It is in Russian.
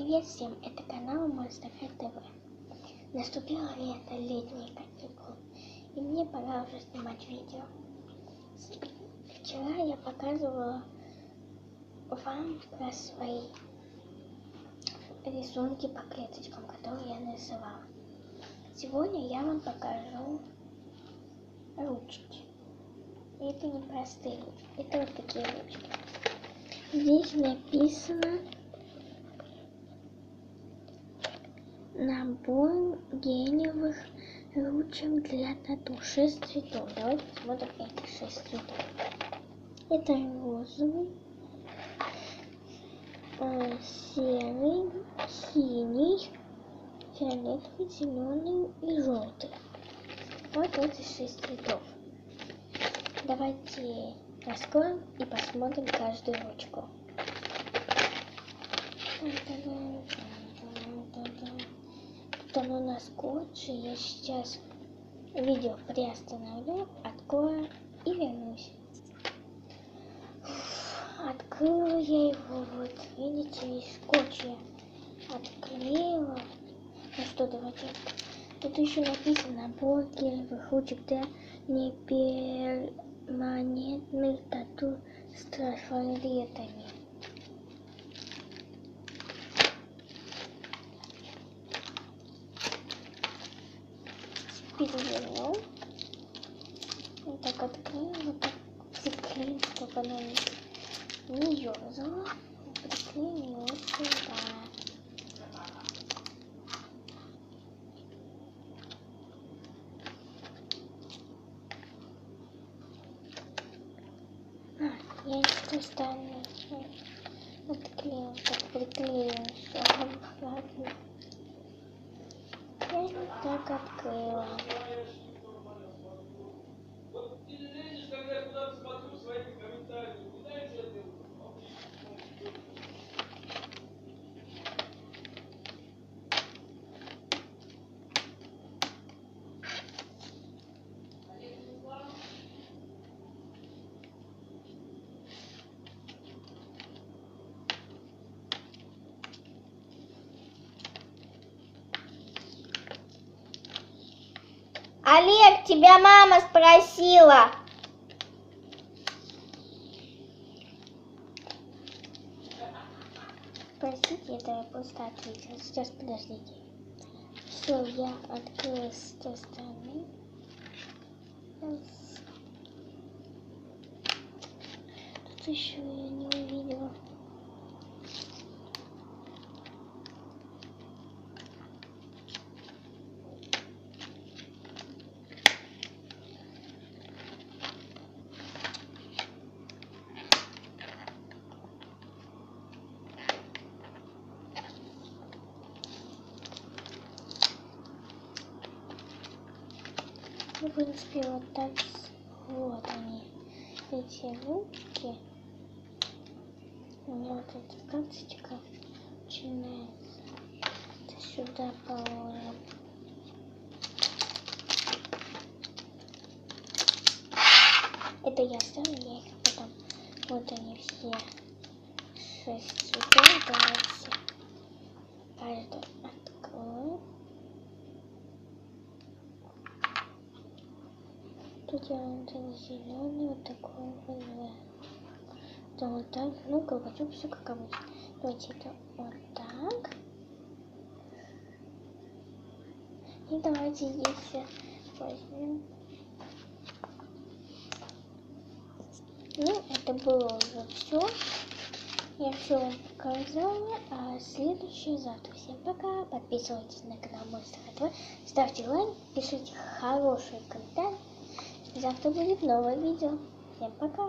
Привет всем, это канал Монстр ТВ. Наступило лето, летние каникулы, и мне пора уже снимать видео. Вчера я показывала вам про свои рисунки по клеточкам, которые я нарисовала. Сегодня я вам покажу ручки. И это не простые это вот такие ручки. Здесь написано набор гелевых ручек для тату. Шесть цветов. Давайте посмотрим эти шесть цветов. Это розовый, э, серый, синий, фиолетовый, зеленый и желтый. Вот эти шесть цветов. Давайте раскроем и посмотрим каждую ручку. Тут оно на скотче. Я сейчас видео приостановлю, открою и вернусь. Открыла я его, вот, видите, из скотча отклеила. Ну что, давайте. Тут еще написано гелевых ручек для неперманентных тату с трафаретами. Перевернул. Вот так открыл, вот так приклеил, чтобы она не ерзала. Приклеил сюда. А, я с той стороны отклеил, так приклеил, все обратно. Так открыла. Олег, тебя мама спросила. Простите, это я просто ответила. Сейчас подождите. Все, я открыла с той стороны. Тут еще я не увидела. В принципе, вот так. Вот они. Эти ручки. У меня вот эта карточка начинается. Это сюда положим. Это я оставлю, я их потом. Вот они все. Шесть цветов. Давайте каждый открою. Я вот зеленый, вот такой вот, да. вот так, ну, колпачок все как обычно. Давайте это вот так. И давайте здесь возьмем. Ну, это было уже все. Я все вам показала. А следующее завтра. Всем пока. Подписывайтесь на канал Монстр ТВ. Ставьте лайк, пишите хорошие комментарии. Завтра будет новое видео. Всем пока.